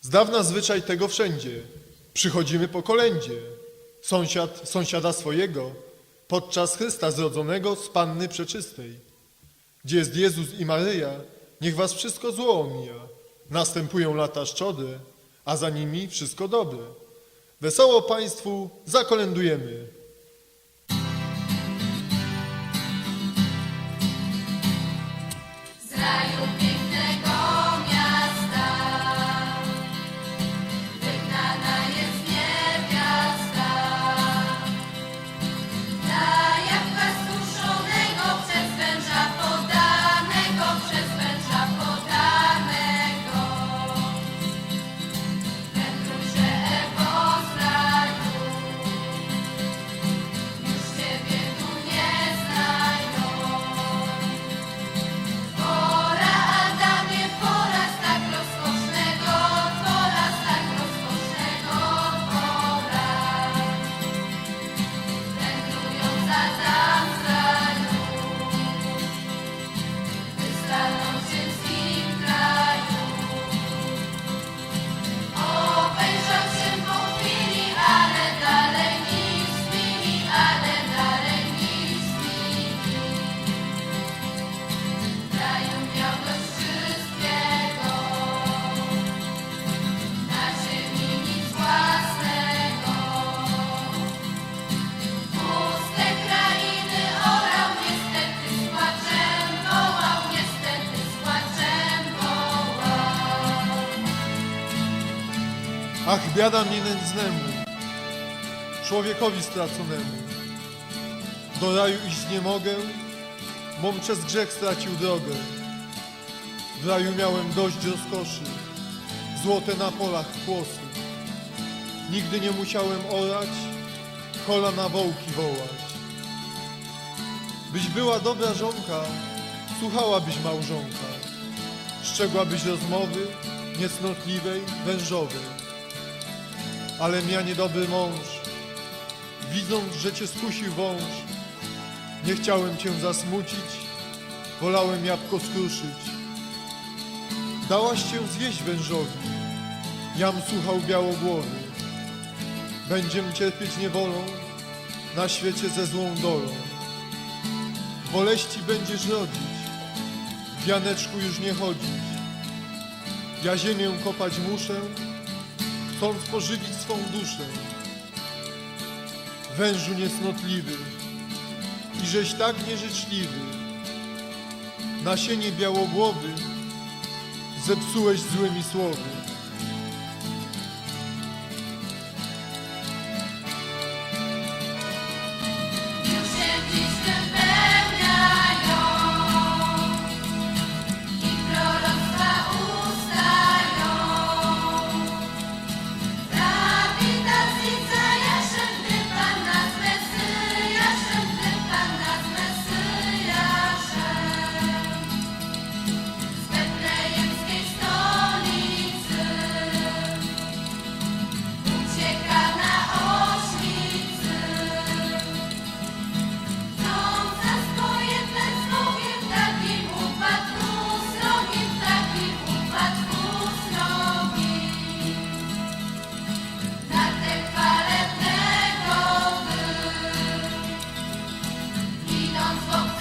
Z dawna zwyczaj tego wszędzie. Przychodzimy po kolędzie. Sąsiad sąsiada swojego podczas Chrysta zrodzonego z Panny Przeczystej. Gdzie jest Jezus i Maryja, niech was wszystko zło omija. Następują lata szczodre, a za nimi wszystko dobre. Wesoło Państwu zakolędujemy. Z Ach, biada mnie nędznemu, człowiekowi straconemu. Do raju iść nie mogę, bom przez grzech stracił drogę. W raju miałem dość rozkoszy, złote na polach kłosy. Nigdy nie musiałem orać, kola na wołki wołać. Byś była dobra żonka, słuchałabyś małżonka. Szczegłabyś rozmowy niecnotliwej, wężowej. Ale ja niedobry mąż, widząc, że cię skusił wąż, nie chciałem cię zasmucić, wolałem jabłko skruszyć. Dałaś cię zjeść wężowi, jam słuchał białogłowy. Będziem cierpieć niewolą, na świecie ze złą dolą. Boleści będziesz rodzić, w wianeczku już nie chodzić. Ja ziemię kopać muszę, chcąc pożywić swą duszę. Wężu niesnotliwy, i żeś tak nieżyczliwy, nasienie białogłowy zepsułeś złymi słowy. Transform.